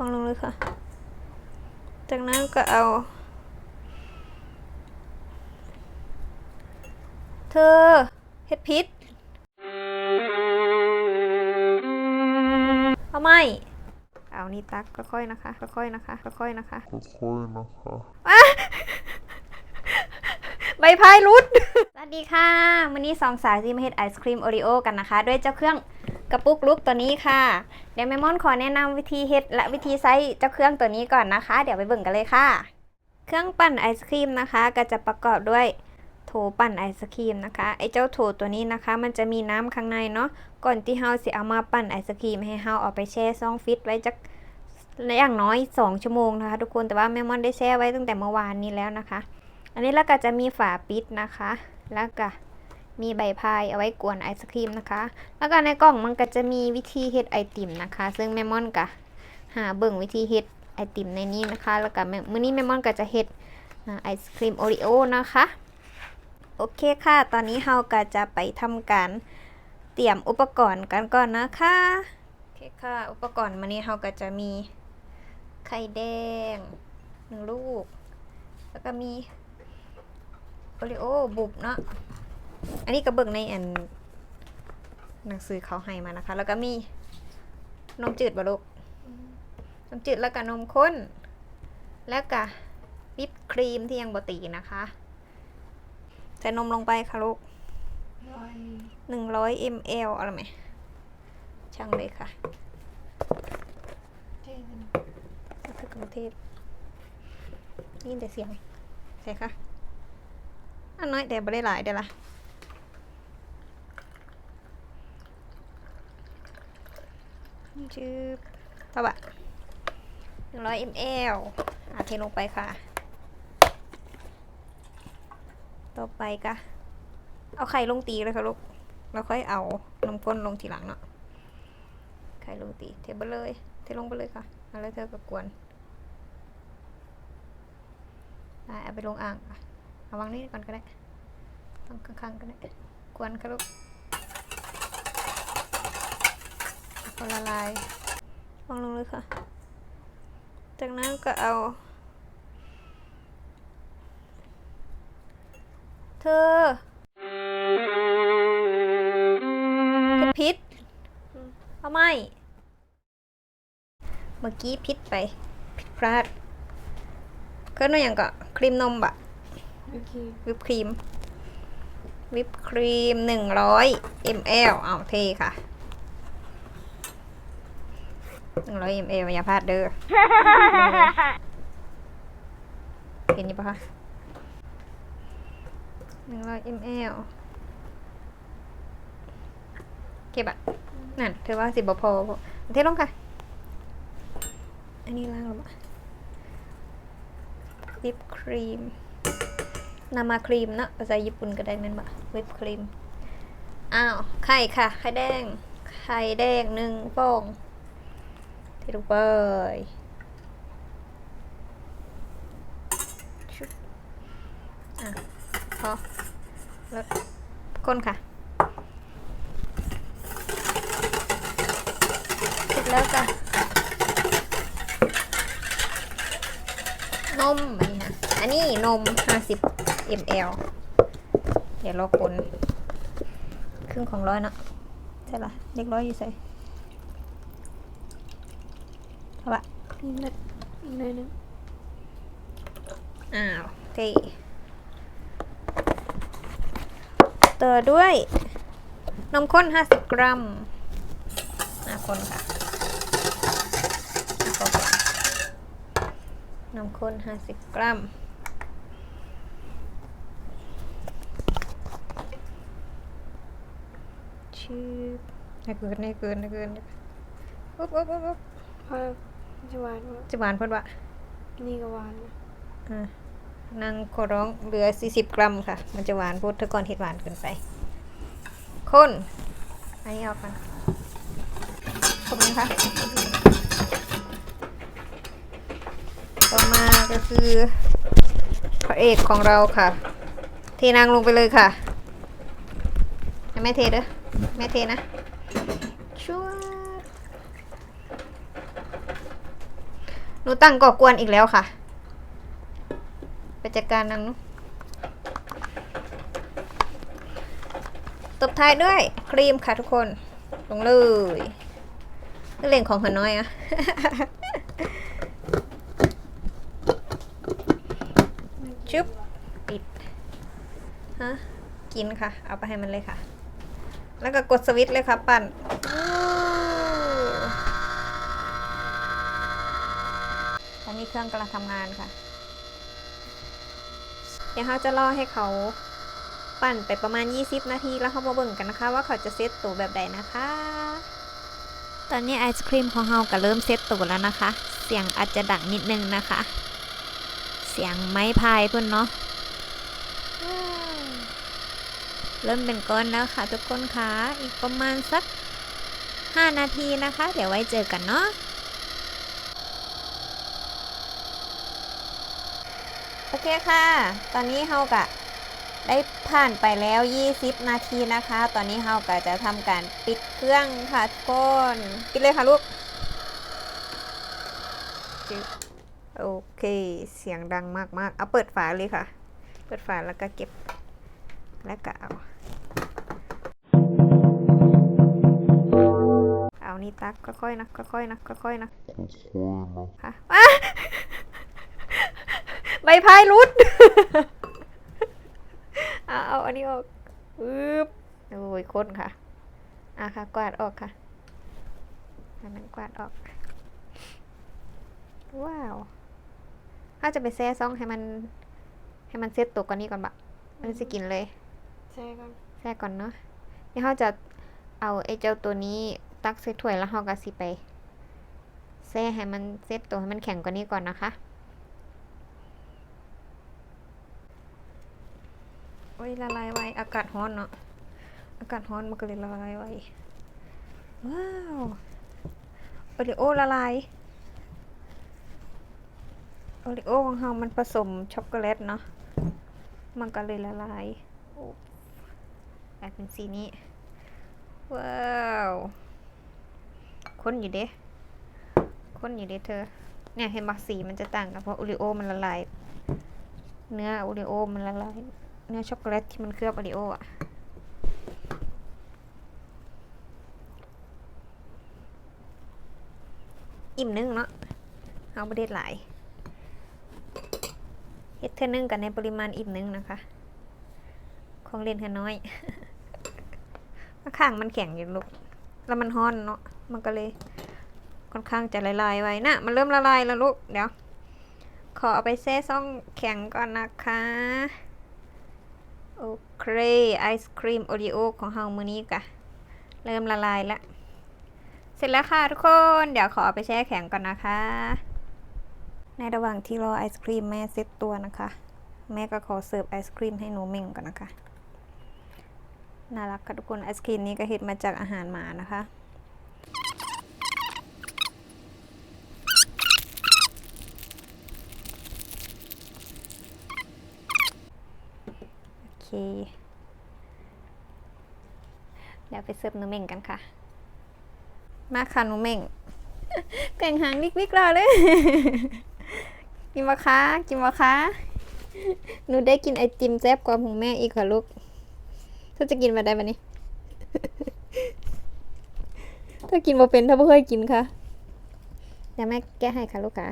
วางลงเลยค่ะ จากนั้นก็เอา เธอเฮ็ดพิษเอาไม่ เอานี่ตักค่อยๆนะคะ ค่อยๆนะคะ ค่อยๆนะคะ ค่อยๆนะคะใบพายรุด สวัสดีค่ะ วันนี้สองสาวจะมาเฮ็ดไอศครีมโอริโอกันนะคะ ด้วยเจ้าเครื่อง กระปุกลุกตัวนี้ค่ะ เดี๋ยวแม่ม่อนขอแนะนำวิธีเฮ็ดและวิธีใช้เจ้าเครื่องตัวนี้ก่อนนะคะ เดี๋ยวไปเบิ่งกันเลยค่ะ เครื่องปั่นไอศครีมนะคะ ก็จะประกอบด้วยโถปั่นไอศครีมนะคะไอเจ้าโถตัวนี้นะคะ มันจะมีน้ำข้างในเนาะก่อนที่เฮาสิเอามาปั่นไอศครีมให้เฮาเอาไปแช่ซองฟิตไว้จักอย่างน้อย 2 ชั่วโมงนะคะ ทุกคนแต่ว่าแม่ม่อนได้แช่ไว้ตั้งแต่เมื่อวานนี้แล้วนะคะ อันนี้แล้วก็จะมีฝาปิดนะคะ แล้วก็ มีใบพายเอาไว้กวนไอศครีมนะคะ แล้วก็ในกล่องมันก็จะมีวิธีเฮ็ดไอติมนะคะ ซึ่งแม่ม่อนก็หาเบิ่งวิธีเฮ็ดไอติมในนี้นะคะ แล้วก็มื้อนี้แม่ม่อนก็จะเฮ็ดไอศครีมโอริโอนะคะ โอเคค่ะ ตอนนี้เราก็จะไปทำการเตรียมอุปกรณ์กันก่อนนะคะโอเคค่ะ อุปกรณ์มันนี้เราก็จะมีไข่แดงหนึ่งลูก แล้วก็มีโอริโอบุบเนาะ อันนี้ก็เบิ่งในอันหนังสือเขาให้มานะคะ แล้วก็มีนมจืดบลูกนมจืดแล้วก็นมข้น แล้วก็วิปครีมที่ยังบตีนะคะ ใส่นมลงไปค่ะลูกหนึ่งร้อยมลอะไรไหมช่างเลยค่ะก็คือกรุงเทพนี่แต่เสียงใส่ค่ะอันน้อยแต่ไม่ได้หลายเดี๋ยวละ ชื่อเท่าบะหนึ่งร้อยมลอาเทลงไปค่ะ ต่อไปก็เอาไข่ลงตีเลยค่ะลูกแล้วค่อยเอานมข้นลงทีหลังเนาะไข่ลงตีเทไปเลย เทลงไปเลยค่ะอาแล้วเธอก็กวนอะเอาไปลงอ่างค่ะเอาวางนี่ก่อนก็ได้วางข้างๆก็ได้กวนค่ะลูก พอละลายวางลงเลยค่ะ จากนั้นก็เอา เธอเฮ็ดพิษเอาไม่ เมื่อกี้พิษไป ผิดพลาดเกิดว่าอย่างก็ครีมนมบะโอเควิปครีม วิปครีมหนึ่งร้อยมลเอาเทค่ะ หนึ่งร้อยมลอย่าพลาดเด้อเห็นยี่ปะคะหนึ่งร้อยมลเก็บอะนั่นเธอว่าสิบพอบ่เทลงค่ะ อันนี้ล่างหรือเปล่าวิปครีมนามาครีมนะภาษาญี่ปุ่นก็ได้แม่นบะวิปครีม อ้าว ไข่ค่ะ ไข่แดง ไข่แดงหนึ่งฟอง ลงไปชุบอะพอแล้วคนค่ะเสร็จแล้วจ้ะนมอันนี้ค่ะอันนี้นม 50 ml เดี๋ยวเราคนครึ่งของร้อยเนาะใช่ละเล็กร้อยอยู่ใส่ เท่าไหร่นี่เล็กหน่อยหนึงอ้าวโอเคต่อด้วย นมข้น 50 กรัมอะคนค่ะอะคนก่อนนมข้น 50 กรัม ชื่อให้เกินให้เกินให้เกินอุ๊บอุ๊บอุ๊บอุ๊บ พอ จะหวานวะจะหวานเพิ่นวะนี่ก็หวานนะอะนางขอร้องเหลือ 40 กรัมค่ะ มันจะหวานพูดถ้าก่อนเห็ดหวานเกินไปคนอันนี้เอากันคนนี้ค่ะต่อมาก็คือพระเอกของเราค่ะ เทนางลงไปเลยค่ะให้แม่เทเด้อแม่เทนะชัวร์ นูตั้งก่อกวนอีกแล้วค่ะ ไปจัดการนางนุตบท้ายด้วยครีมค่ะทุกคน ลงเลยเล่นของหัวน้อยอะชุบปิด ฮะ กินค่ะ เอาไปให้มันเลยค่ะ แล้วก็กดสวิตช์เลยค่ะ ปั่น อนนี้เครื่องกำลังทำงานค่ะ เดี๋ยวเราจะรอให้เขาปั่นไปประมาณ 20 นาทีแล้วเขามาเบิ่งกันนะคะ ว่าเขาจะเซตตัวแบบใดนะคะ ตอนนี้ไอศครีมของเราก็เริ่มเซตตัวแล้วนะคะ เสียงอาจจะดังนิดนึงนะคะ เสียงไม้พายเพื่อนเนาะเริ่มเป็นก้อนแล้วค่ะทุกคนคะอีกประมาณสัก 5 นาทีนะคะ เดี๋ยวไว้เจอกันเนาะ โอเคค่ะ ตอนนี้เฮากะได้ผ่านไปแล้ว 20 นาทีนะคะ ตอนนี้เฮากะจะทำการปิดเครื่องค่ะทุกคนปิดเลยค่ะลูกจึ๊บโอเค เสียงดังมากๆ เอาเปิดฝาเลยค่ะ เปิดฝาแล้วก็เก็บ แล้วก็เอาเอานี่ตักค่อยๆนะค่อยๆนะค่อยๆนะค่ะอะ ใบพายรุด เอาเอาอันนี้ออกปึ๊บโอ้ยคนค่ะ อะค่ะ กวาดออกค่ะให้มันกวาดออก ว้าวถ้าจะไปแซ่ซ่องให้มัน ให้มันเซ็ตตัวกว่านี้ก่อนบะมันจะกินเลยใช่ก่อนแทรกก่อนเนาะเดี๋ยวเราจะเอาไอ้เจ้าตัวนี้ตักใส่ถ้วยแล้วเราก็สิไปแซ่ให้มันเซตตัวให้มันแข็งกว่านี้ก่อนนะคะ โอ้ยละลายไวอากาศร้อนเนาะอากาศร้อนมันก็เลยละลายไวว้าวโอริโอละลายโอริโอของเรามันผสมช็อกโกแลตเนาะมันก็เลยละลายกลายเป็นสีนี้ ว้าวข้นอยู่เด้ข้นอยู่เด้เธอ เนี่ยเห็นบักสีมันจะต่างกันเพราะโอริโอมันละลาย เนื้อโอริโอมันละลาย เนื้อช็อกโกแลตที่มันเคลือบโอริโออะอิ่มนึ่งเนาะเอาประเด็ดหลายเฮ็ดเธอนึ่งกันในปริมาณอิ่มนึงนะคะ ของเล่นเธอน้อย ข้างมันแข็งอยู่ลูก แล้วมันฮ้อนเนาะ มันก็เลยค่อนข้างจะละลายไว้นะมันเริ่มละลายแล้วลูก เดี๋ยว ขอเอาไปแช่ซ่องแข็งก่อนนะคะ โอเค ไอศครีมโอรีโอของเฮามือนี้กะ เริ่มละลายแล้วเสร็จแล้วค่ะทุกคน เดี๋ยวขอไปแช่แข็งก่อนนะคะ ในระหว่างที่รอไอศครีมแม่เซ็ตตัวนะคะ แม่ก็ขอเสิร์ฟไอศครีมให้หนูเม่งก่อนนะคะ น่ารักค่ะทุกคนไอศครีมนี้ก็เห็ดมาจากอาหารหมานะคะ เคเดี๋ยวไปเสิร์ฟหนูเม่งกันค่ะ มาค่ะหนูเม่งแกว่งหางวิกๆรอเลย กินวะคะกินวะคะหนูได้กินไอติมแซ่บกว่าของแม่อีกค่ะลูกถ้าจะกินมาได้ปะนี่ถ้ากินมาเป็นถ้าไม่เคยกินค่ะเดี๋ยวแม่แก้ให้ค่ะลูกค้า